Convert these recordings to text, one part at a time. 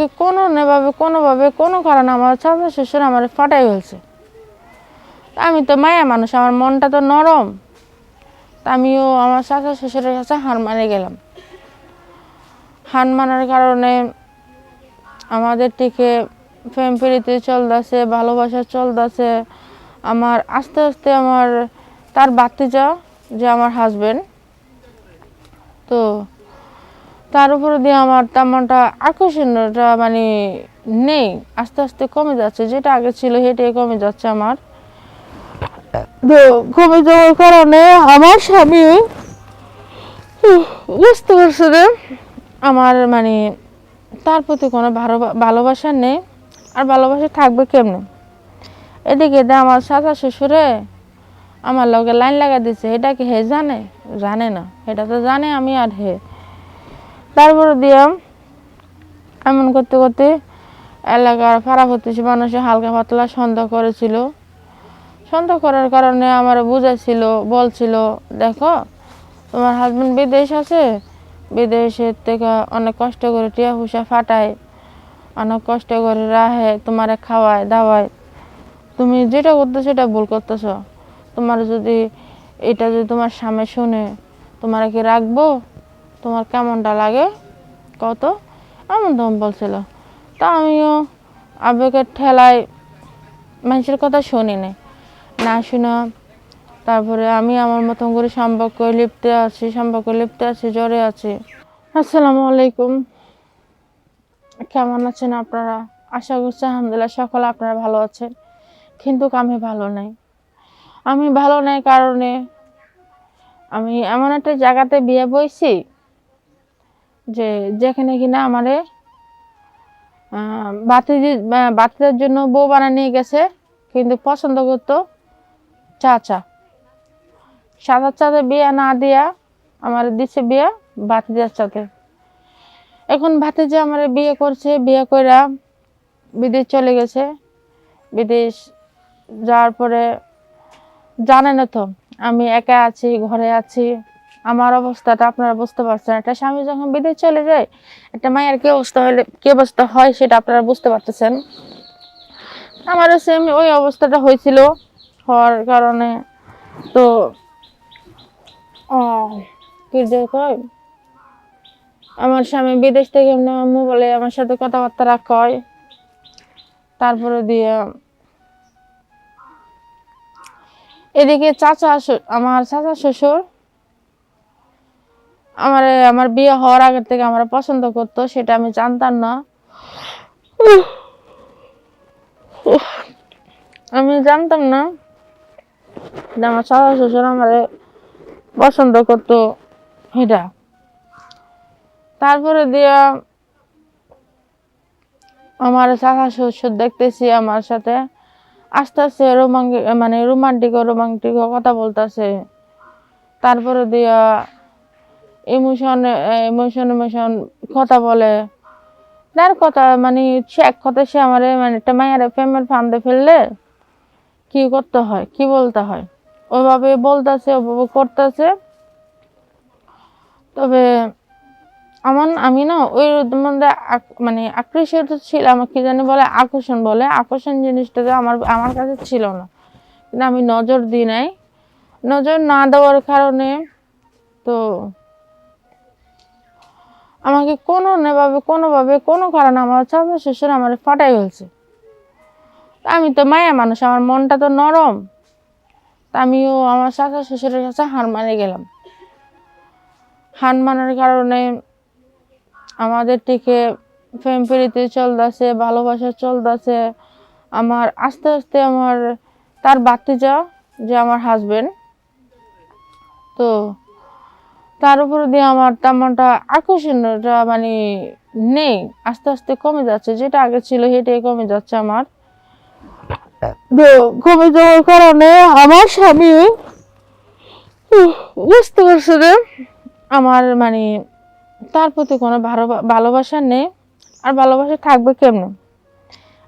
আমাকে কোনো নেভাবে কোনোভাবে কোনো কারণে আমার শ্বশুর আমার ফাটাই ফেলছে। আমি তো মায়া মানুষ, আমার মনটা তো নরম। আমিও আমার চাচা শ্বশুরের কাছে হার মানে গেলাম। হার মানার কারণে আমাদের থেকে প্রেম প্রীতি চলতেছে, ভালোবাসা চলতেছে। আমার আস্তে আস্তে আমার, তার বাতিজা যে আমার হাজবেন্ড তো তার উপরে দিয়ে আমার তেমনটা আকর্ষণটা মানে নেই, আস্তে আস্তে কমে যাচ্ছে। যেটা আগে ছিল সেটাই কমে যাচ্ছে আমার। তো কমে যাওয়ার কারণে আমার স্বামী বুঝতে পারছে যে আমার মানে তার প্রতি কোনো ভালো ভালোবাসা নেই, আর ভালোবাসা থাকবে কেমনে? এদিকে আমার চাচা শ্বশুরে আমার লগে লাইন লাগা দিছে, এটা কি হে জানে? জানে না। এটা তো জানে আমি আর হে। তারপরে দিয়ে এমন করতে করতে এলাকার পাড়া প্রতিবেশী মানুষে হালকা পাতলা সন্দেহ করেছিল। সন্দেহ করার কারণে আমার বুঝাইছিল, বলছিল, দেখো, তোমার হাজব্যান্ড বিদেশ আছে বিদেশের থেকে অনেক কষ্ট করে টিয়া হুসা ফাটায়, অনেক কষ্ট করে রাহে, তোমারে খাওয়ায়, দাওয়ায়। তুমি যেটা করতেছো সেটা ভুল করতেছ। তোমার যদি, এটা যদি তোমার সামনে শুনে, তোমার কি রাখব? তোমার কেমনটা লাগে? কত? এমন তখন বলছিল। তা আমিও আবেগের ঠেলায় মানুষের কথা শুনি নাই না শুনে তারপরে আমি আমার মতন করে সম্পর্ক লিপ্তে আছি, সম্পর্ক লিপ্তে আছি জ্বরে আছি। আসসালামু আলাইকুম। কেমন আছেন আপনারা? আশা করছি আলহামদুলিল্লাহ সকলে আপনারা ভালো আছেন। কিন্তু আমি ভালো নাই। আমি ভালো নাই কারণে আমি এমন একটা জায়গাতে বিয়ে বইছি যে যেখানে কিনা আমারে বাতিজি বাতিদের জন্য বউ বানা নিয়ে গেছে, কিন্তু পছন্দ করতো চাচা। সাদার চাঁদে বিয়ে না দিয়া আমার দিছে বিয়ে ভাতিজার সাথে এখন ভাতিজা আমার বিয়ে করছে, বিয়ে কইরা বিদেশ চলে গেছে। বিদেশ যাওয়ার পরে জানে না তো, আমি একা আছি, ঘরে আছি। আমার অবস্থাটা আপনারা বুঝতে পারছেন। একটা স্বামী যখন বিদেশ চলে যায়, একটা মায়ের কি অবস্থা হলে, কি অবস্থা হয় সেটা আপনারা বুঝতে পারতেছেন। আমারও সেম ওই অবস্থাটা হয়েছিল হওয়ার কারণে। তো কি যে আমার স্বামী বিদেশ থেকে এমনি আম্মু বলে আমার সাথে কথাবার্তা কয়। তারপরে দিয়ে এদিকে চাচা, আমার চাচা শ্বশুর আমার আমার বিয়ে হওয়ার আগের থেকে আমার পছন্দ করতো, সেটা আমি জানতাম না। আমি জানতাম না আমার চাচা শ্বশুর আমার পছন্দ করতো এটা। তারপরে দিয়া আমার চাচা শ্বশুর দেখতেছি আমার সাথে, আস্তে আস্তে রোমান্টিক মানে রোমান্টিক রোমান্টিক কথা বলতেছে। তারপরে দিয়া ইমোশন ইমোশন ইমোশন কথা বলে। তার কথা মানে সে এক কথা সে আমার মানে একটা মায়ের প্রেমের ফান্দে ফেললে কি করতে হয়? কি বলতে হয়? ওইভাবে বলতেছে ওভাবে করতেছে। তবে আমার, আমি না, ওই মধ্যে মানে আকৃষ্ট ছিলাম কি জানি বলে, আকর্ষণ বলে। আকর্ষণ জিনিসটা তো আমার আমার কাছে ছিল না। কিন্তু আমি নজর দিই নাই। নজর না দেওয়ার কারণে তো আমাকে কোনো নেভাবে কোনোভাবে কোনো কারণে আমার চাচা শ্বশুর আমার ফাটাই ফেলছে। আমি তো মায়া মানুষ, আমার মনটা তো নরম। আমিও আমার চাচা শ্বশুরের কাছে হার মানে গেলাম। হার মানার কারণে আমাদের থেকে প্রেম প্রীতি চলতেছে, ভালোবাসা চলতেছে। আমার আস্তে আস্তে আমার, তার বাতিজা যে আমার হাজবেন্ড তো তার উপর দিয়ে আমার তেমনটা আকর্ষণটা মানে নেই, আস্তে আস্তে কমে যাচ্ছে। যেটা আগে ছিল সেটাই কমে যাচ্ছে আমার। কমে যাওয়ার কারণে আমার স্বামী বুঝতে পারছে যে আমার মানে তার প্রতি কোনো ভালো ভালোবাসা নেই। আর ভালোবাসা থাকবে কেমনে?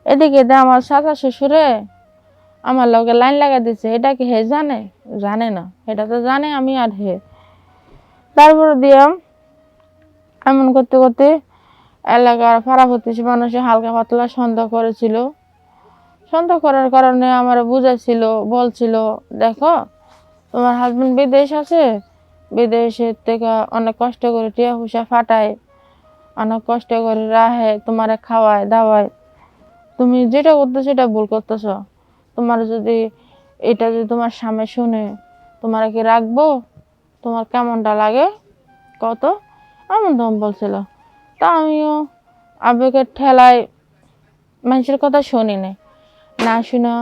এদিকে আমার চাচা শ্বশুরে আমার লগে লাইন লাগা দিছে। এটা কি হে জানে? জানে না। এটা তো জানে আমি আর হে। তারপরে দিয়ে এমন করতে করতে এলাকার পাড়া প্রতিবেশী মানুষে হালকা পাতলা সন্দেহ করেছিল। সন্দেহ করার কারণে আমার বুঝাইছিল, বলছিল, দেখো, তোমার হাজব্যান্ড বিদেশ আছে বিদেশের থেকে অনেক কষ্ট করে টিয়া হুসা ফাটায়, অনেক কষ্ট করে রাহে, তোমারে খাওয়ায়, দাওয়ায়। তুমি যেটা করতেছো সেটা ভুল করতেছ। তোমার যদি, এটা যদি তোমার সামনে শুনে, তোমার কি রাখব? তোমার কেমনটা লাগে? কত? এমন তখন বলছিল। তা আমিও আবেগের ঠেলায় মানুষের কথা শুনি নাই না শুনে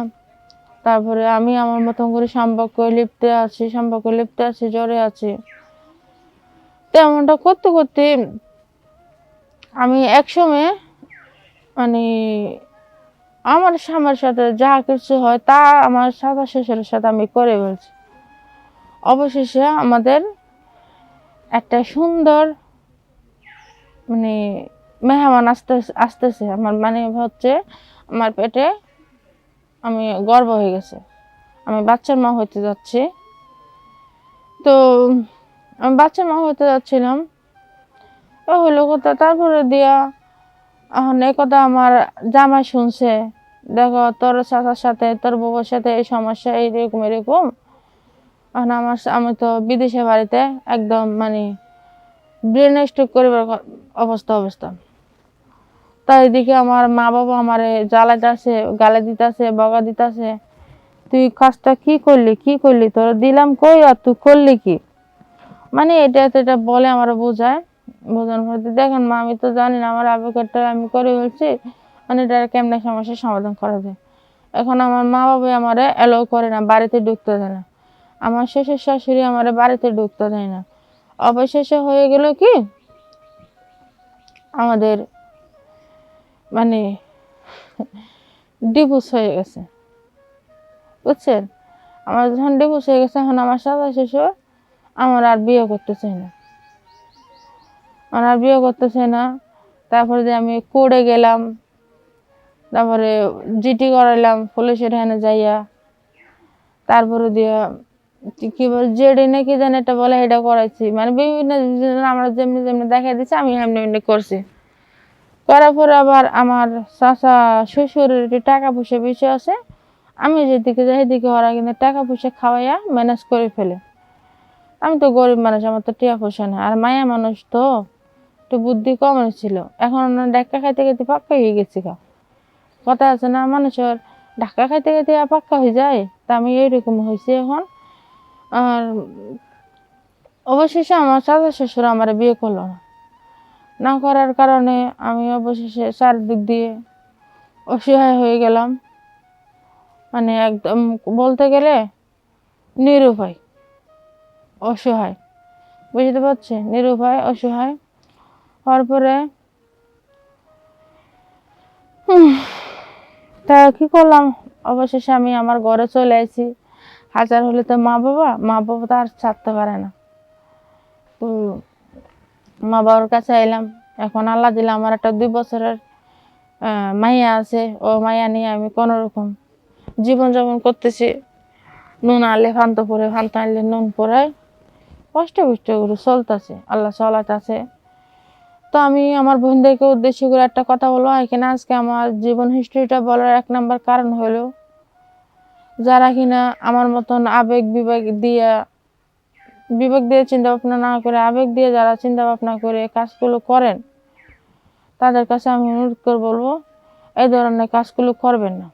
তারপরে আমি আমার মতন করে সম্পর্ক লিপ্তে আছি, সম্পর্ক লিপ্তে আছি জ্বরে আছি। তেমনটা করতে করতে আমি একসময় মানে আমার স্বামীর সাথে যা কিছু হয় তা আমার সাদা শ্বশুরের সাথে আমি করে বলছি অবশেষে আমাদের একটা সুন্দর মানে মেহমান আসতে, আসতেছে। আমার মানে হচ্ছে, আমার পেটে আমি গর্ব হয়ে গেছে। আমি বাচ্চার মা হইতে যাচ্ছি। তো, আমি বাচ্চার মা হইতে যাচ্ছিলাম। ও হলো কথা, তারপরে দিয়া, এখন এ কথা আমার জামাই শুনছে। দেখো, তোর চাচার সাথে, তোর বউর সাথে এই সমস্যা এইরকম এরকম। এখন আমার আমি তো বিদেশে বাড়িতে একদম মানে ব্রেন স্ট্রোক করিবার অবস্থা অবস্থা। তাই এদিকে আমার মা বাবা আমার আমারে জ্বালাইতেছে, গালে দিতেছে বগা দিতেছে। তুই কাজটা কি করলি কি করলি? তোর দিলাম কই আর তুই করলি কি? মানে এটা এটা বলে আমার বোঝায়। বোঝানোর পরে দেখেন, মা, আমি তো জানি না, আমার আবেগটা আমি করে বলছি মানে এটা কেমনে সমস্যার সমাধান করা যায়? এখন আমার মা বাবা আমারে অ্যালাউ করে না, বাড়িতে ঢুকতে দেয় না। আমার শ্বশুর শাশুড়ি আমার বাড়িতে ঢুকতে দেয় না। অবশেষে হয়ে গেল কি? আমাদের মানে ডিভোর্স হয়ে গেছে। বুঝছেন? আমার যখন ডিভোর্স হয়ে গেছে, এখন আমার সাদা শ্বশুর আমার আর বিয়ে করতে চাই না। আমার আর বিয়ে করতে চাই না। তারপরে যে আমি কোর্টে গেলাম, তারপরে জিটি করাইলাম, পুলিশের হ্যানে যাইয়া, তারপরে দিয়া কি- বল, জেডি না কি জানি এটা বলে এটা করাইছি। মানে বিভিন্ন আমরা যেমনি যেমনি দেখা দিচ্ছে আমি এমনি এমনি করছি। করার পরে আবার আমার চাচা শ্বশুরের একটু টাকা পয়সা বেশি আছে, আমি যেদিকে যাই সেদিকে ওরা কিন্তু টাকা পয়সা খাওয়াইয়া ম্যানেজ করে ফেলে। আমি তো গরিব মানুষ, আমার তো টিয়া পয়সা না আর মায়া মানুষ তো একটু বুদ্ধি কম ছিল। এখন ডাক্কা খাইতে খাইতে পাক্কা হয়ে গেছি গা। কথা আছে না, মানুষের ঢাকা খাইতে খাইতে পাক্কা হয়ে যায়, তা আমি এইরকম হয়েছি এখন। আর অবশেষে আমার চাচা শ্বশুর আমার বিয়ে করল না। না করার কারণে আমি অবশেষে চারদিক দিয়ে অসহায় হয়ে গেলাম। মানে একদম বলতে গেলে নিরুপায়, অসহায়, বুঝতে পারছে? নিরুপায়, অসহায়, হওয়ার পরে তা কি করলাম? অবশেষে আমি আমার ঘরে চলে আসি হাজার হলে তো মা বাবা মা বাবা তো আর ছাড়তে পারে না। তো মা বাবার কাছে এলাম এখন আল্লাহ দিলে আমার একটা দুই বছরের মাইয়া আছে, ও মাইয়া নিয়ে আমি কোনো রকম জীবনযাপন করতেছি। নুন আনলে ফান্ত পরে, ফান্ত আনলে নুন পরে, কষ্ট কষ্ট করে চলতেছে, আল্লাহ চলাতেছে তো আমি আমার বোনদেরকে উদ্দেশ্য করে একটা কথা বলব, এখানে আজকে আমার জীবন হিস্ট্রিটা বলার এক নাম্বার কারণ হলো যারা কিনা আমার মতন আবেগ বিবেক দিয়া, বিবেক দিয়ে চিন্তা ভাবনা না করে, আবেগ দিয়ে যারা চিন্তা ভাবনা করে কাজগুলো করেন, তাদের কাছে আমি অনুরোধ করে বলব, এই ধরনের কাজগুলো করবেন না।